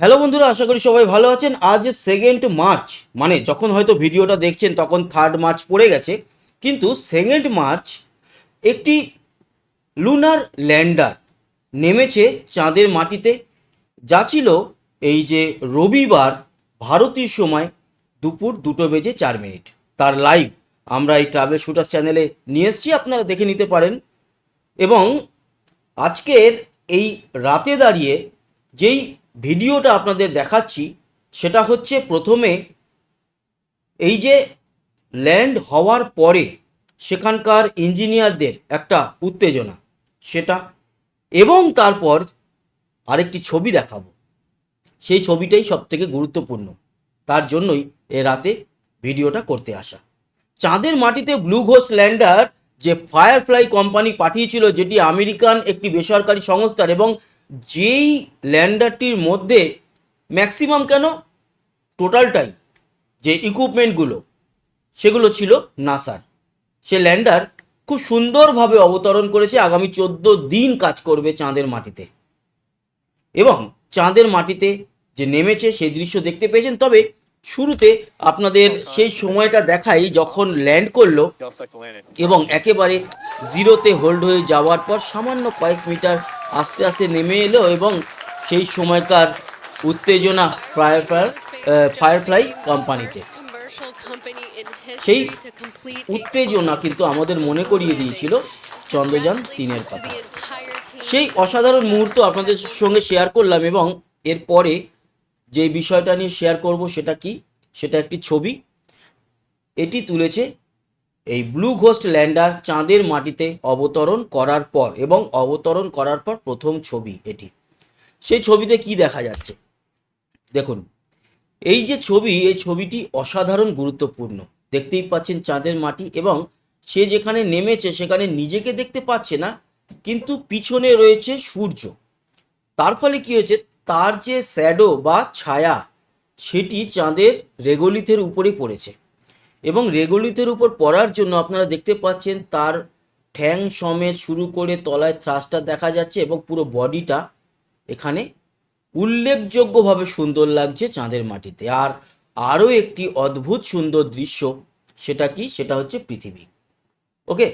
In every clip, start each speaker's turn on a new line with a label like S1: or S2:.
S1: Hello বন্ধুরা, আশা করি সবাই ভালো আছেন। আজ সেকেন্ড মার্চ মানে যখন হয়তো ভিডিওটা দেখছেন, তখন থার্ড মার্চ পড়ে গেছে। কিন্তু সেকেন্ড মার্চ একটি লুনার ল্যান্ডার নেমেছে চাঁদের মাটিতে। যা ছিল এই যে রবিবার, ভারতীয় সময়, দুপুর দুটো বেজে চার মিনিট। তার লাইভ আমরা এই ট্রাভেল শুটার চ্যানেলে নিয়ে এসেছি, আপনারা দেখে নিতে পারেন। এবং আজকের এই রাতে দাঁড়িয়ে যেই ভিডিওটা আপনাদের দেখাচ্ছি, সেটা হচ্ছে প্রথমে এই যে ল্যান্ড হওয়ার পরে সেখানকার ইঞ্জিনিয়ারদের একটা উত্তেজনা, সেটা এবং তারপর আরেকটি ছবি দেখাবো। সেই ছবিটাই সব থেকে গুরুত্বপূর্ণ। তার জন্যই এ রাতে ভিডিওটা করতে আসা। চাঁদের মাটিতে ব্লু ঘোস্ট ল্যান্ডার যে ফায়ারফ্লাই কোম্পানি পাঠিয়েছিল, যেটি আমেরিকান একটি বেসরকারি সংস্থার এবং যেই ল্যান্ডারটির মধ্যে ম্যাক্সিমাম কেন? টোটালটাই যে ইকুইপমেন্টগুলো সেগুলো ছিল নাসার। সে ল্যান্ডার খুব সুন্দরভাবে অবতরণ করেছে, আগামী চোদ্দ দিন কাজ করবে চাঁদের মাটিতে। এবং চাঁদের মাটিতে যে নেমেছে, সেই দৃশ্য দেখতে পেয়েছেন। তবে শুরুতে আপনাদের সেই সময়টা দেখাই, যখন ল্যান্ড করল. এবং একেবারে জিরোতে হোল্ড হয়ে যাওয়ার পর সামান্য কয়েক মিটার আস্তে আস্তে নেমে এলো এবং সেই সময়কার উত্তেজনা ফায়ার ফায়ার ফায়ারফ্লাই কোম্পানিতে সেই উত্তেজনা কিন্তু আমাদের মনে করিয়ে দিয়েছিল চন্দ্রযান তিনের কথা। সেই অসাধারণ মুহূর্ত আপনাদের সঙ্গে শেয়ার করলাম এবং এরপরে যে বিষয়টা নিয়ে শেয়ার করব সেটা কি? সেটা একটি ছবি। এটি তুলেছে এই ব্লু ঘোস্ট ল্যান্ডার চাঁদের মাটিতে অবতরণ করার পর এবং অবতরণ করার পর প্রথম ছবি এটি। সেই ছবিতে কি দেখা যাচ্ছে? দেখুন, এই যে ছবি, এই ছবিটি অসাধারণ গুরুত্বপূর্ণ। দেখতেই পাচ্ছেন চাঁদের মাটি এবং সে যেখানে নেমেছে সেখানে নিজেকে দেখতে পাচ্ছে না, কিন্তু পিছনে রয়েছে সূর্য। তার ফলে কি হয়েছে? তার যে শ্যাডো বা ছায়া, সেটি চাঁদের রেগোলিথের উপরে পড়েছে। এবং রেগোলিথের উপর পড়ার জন্য আপনারা দেখতে পাচ্ছেন তার ঠ্যাং সমেত শুরু করে তলায় থ্রাসটা দেখা যাচ্ছে এবং পুরো বডিটা এখানে উল্লেখযোগ্যভাবে সুন্দর লাগছে চাঁদের মাটিতে। আর আরও একটি অদ্ভুত সুন্দর দৃশ্য, সেটা কি? সেটা হচ্ছে পৃথিবী। ওকে?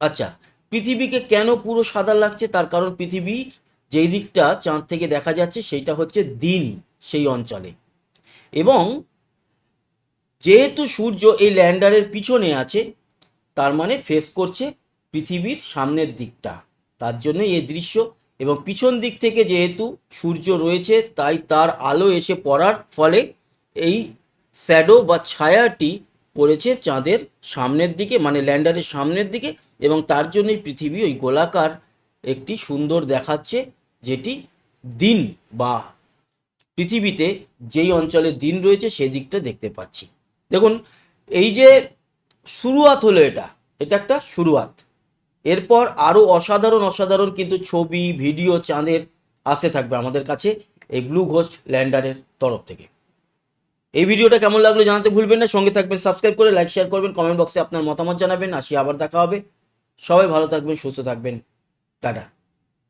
S1: আচ্ছা পৃথিবীকে কেন পুরো সাদা লাগছে? তার কারণ পৃথিবী যেই দিকটা চাঁদ থেকে দেখা যাচ্ছে, সেইটা হচ্ছে দিন সেই অঞ্চলে। এবং যেহেতু সূর্য এই ল্যান্ডারের পিছনে আছে, তার মানে ফেস করছে পৃথিবীর সামনের দিকটা। তার জন্য এই দৃশ্য এবং পিছন দিক থেকে যেহেতু সূর্য রয়েছে, তাই তার আলো এসে পড়ার ফলে এই শ্যাডো বা ছায়াটি পড়েছে চাঁদের সামনের দিকে মানে ল্যান্ডারের সামনের দিকে এবং তার জন্যই পৃথিবী ওই গোলাকার একটি সুন্দর দেখাচ্ছে, যেটি দিন বা পৃথিবীতে যেই অঞ্চলে দিন রয়েছে, সেদিকটা দেখতে পাচ্ছি। দেখুন, এই যে শুরুয়াত হলো এটা এটা একটা শুরুয়াত। এরপর আরও অসাধারণ অসাধারণ কিন্তু ছবি, ভিডিও, চাঁদের আসতে থাকবে আমাদের কাছে এই ব্লু ঘোস্ট ল্যান্ডারের তরফ থেকে। এই ভিডিওটা কেমন লাগল জানাতে ভুলবেন না, সঙ্গে থাকবেন সাবস্ক্রাইব করে লাইক শেয়ার করবেন কমেন্ট বক্সে আপনার মতামত জানাবেন, আসি আবার দেখা হবে। সবাই ভালো থাকবেন, সুস্থ থাকবেন। টাটা।